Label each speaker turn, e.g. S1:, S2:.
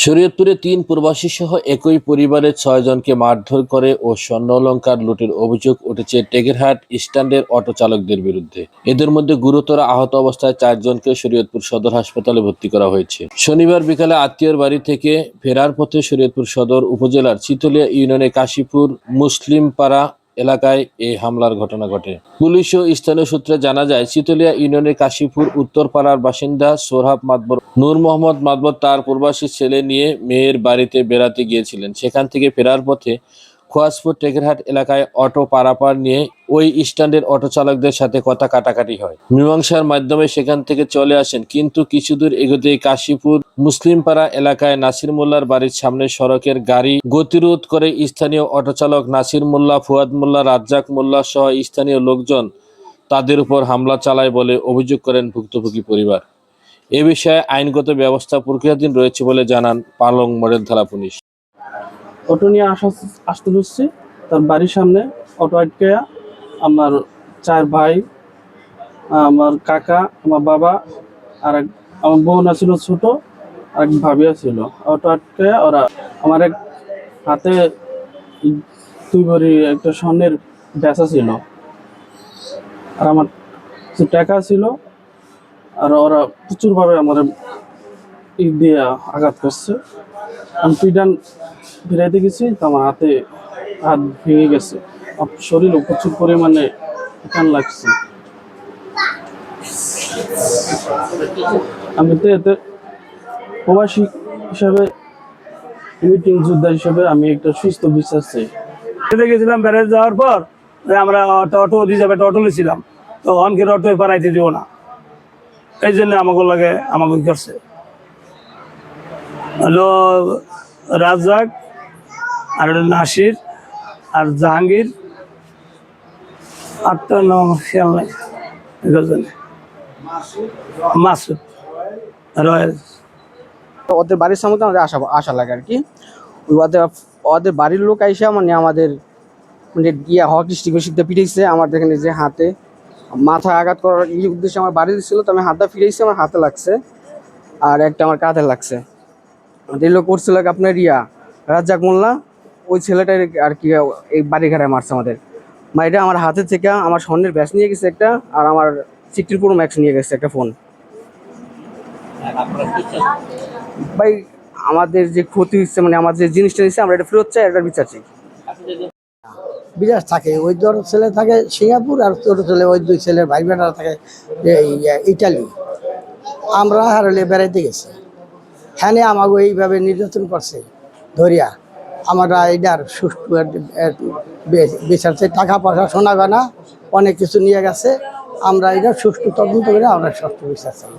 S1: শরীয়তপুরে তিন প্রবাসী সহ একই পরিবারের ছয়জনকে মারধর করে ও স্বর্ণ অলংকার লুটের অভিযোগ উঠেছে টেকেরহাট স্ট্যান্ডের অটো চালকদের বিরুদ্ধে। এদের মধ্যে গুরুতর আহত অবস্থায় চারজনকে শরীয়তপুর সদর হাসপাতালে ভর্তি করা হয়েছে। শনিবার বিকালে আত্মীয়র বাড়ি থেকে ফেরার পথে শরীয়তপুর সদর উপজেলার চিতলিয়া ইউনিয়নে কাশীপুর মুসলিম পাড়া এলাকায় এই হামলার ঘটনা ঘটে। পুলিশ ও স্থানীয় সূত্রে জানা যায় চিতলিয়া ইউনিয়নের কাশীপুর উত্তরপাড়ার বাসিন্দা সোহাব মাতবর নূর মোহাম্মদ মাতবর তার প্রবাসী ছেলে নিয়ে মেয়ের বাড়িতে বেড়াতে গিয়েছিলেন। সেখান থেকে ফেরার পথে খোয়াজপুর টেকেরহাট এলাকায় অটো পারাপার নিয়ে ওই স্ট্যান্ডের অটো চালকদের সাথে কথা কাটাকাটি হয়। মীমাংসার মাধ্যমে সেখান থেকে চলে আসেন, কিন্তু কিছুদূর এগোতেই কাশীপুর মুসলিমপাড়া এলাকায় নাসির মোল্লার বাড়ির সামনে সড়কের গাড়ি গতিরোধ করে স্থানীয় অটো চালক নাসির মোল্লা, ফুয়াদ মোল্লা, রাজ্জাক মোল্লা সহ স্থানীয় লোকজন তাদের উপর হামলা চালায় বলে অভিযোগ করেন ভুক্তভোগী পরিবার। এ বিষয়ে আইনগত ব্যবস্থা প্রক্রিয়াধীন রয়েছে বলে জানান পালং মডেল থানা পুলিশ।
S2: অটো নিয়ে আসা আসতে ধরছি। তার বাড়ির সামনে অটো আটকে আমার চার ভাই, আমার কাকা, আমার বাবা আর এক আমার বোন ছিল ছোট, আর এক ভাবি ছিল অটো আটকে ওরা আমার এক হাতে দুই ভরি একটা স্বর্ণের বেচা ছিল। আর আমার টাকা ছিল, আর ওরা প্রচুরভাবে আমার ই দিয়ে আঘাত করছে। আমি পিডান ফিরাইতে গেছি, তো আমার হাতে হাত ভেঙে গেছে। শরীরে প্রচুর পরিমাণে টান লাগছে। আমি তো এতে প্রবাসী হিসাবে মিটিং যোদ্ধা হিসাবে আমি একটা সুস্থ বিশ্বাস চাই।
S3: খেতে গেছিলাম বেড়াতে যাওয়ার পর আমরা অটো একটা অটো নিয়েছিলাম, তো অনকে অটো পারাইতে দিব না। এই জন্য আমাকে লাগে, আমাকে করছে। হলো রাজ্জাক, আর নাসির, আর জাহাঙ্গীর। তো নাম খেয়াল মাসুদ। রয়েল।
S4: ওদের বাড়ির সামনে আমাদের আশা আশা লাগে আর কি। ওদের ওদের বাড়ির লোক আইসা মানে আমাদের মানে গিয়া হকি স্টিক বেশিতে পিটাইছে আমার এখানে যে হাতে। মাথা আঘাত করার উদ্দেশ্যে আমার বাড়ি ছিল তো আমি হাতটা ফিরেছি আমার হাতে লাগছে। আর একটা আমার কাঁধে লাগছে। আমাদের লোক করছিল আপনার ইয়া, রাজ্জাক মোল্লা, ওই ছেলেটাই আর কি এই বাড়ি ঘাড়ায় মারছে আমাদের। মাইটা আমার হাতে থেকে আমার স্বর্ণের ব্যাস নিয়ে গেছে একটা, আর আমার সিক্সটিন প্রো ম্যাক্স নিয়ে গেছে একটা ফোন। ভাই, আমাদের যে ক্ষতি হচ্ছে মানে আমার যে জিনিসটা দিচ্ছে আমরা এটা ফেরত চাই এটার বিচার চাই।
S5: বিরাট থাকে, ওই তোর ছেলে থাকে সিঙ্গাপুর, আর তোর ছেলে, ওই দুই ছেলের ভাই বোনেরা থাকে ইটালি আমরা হারলে বেড়াইতে গেছি। হ্যাঁ আমাকে এইভাবে নির্যাতন করছে ধরিয়া। আমরা এটার সুষ্ঠু এর- এর বিচার চাই টাকা পয়সা শোনা গয়না, অনেক কিছু নিয়ে গেছে। আমরা এটা সুষ্ঠু তদন্ত করে আমরা সুষ্ঠু বিচার চাই।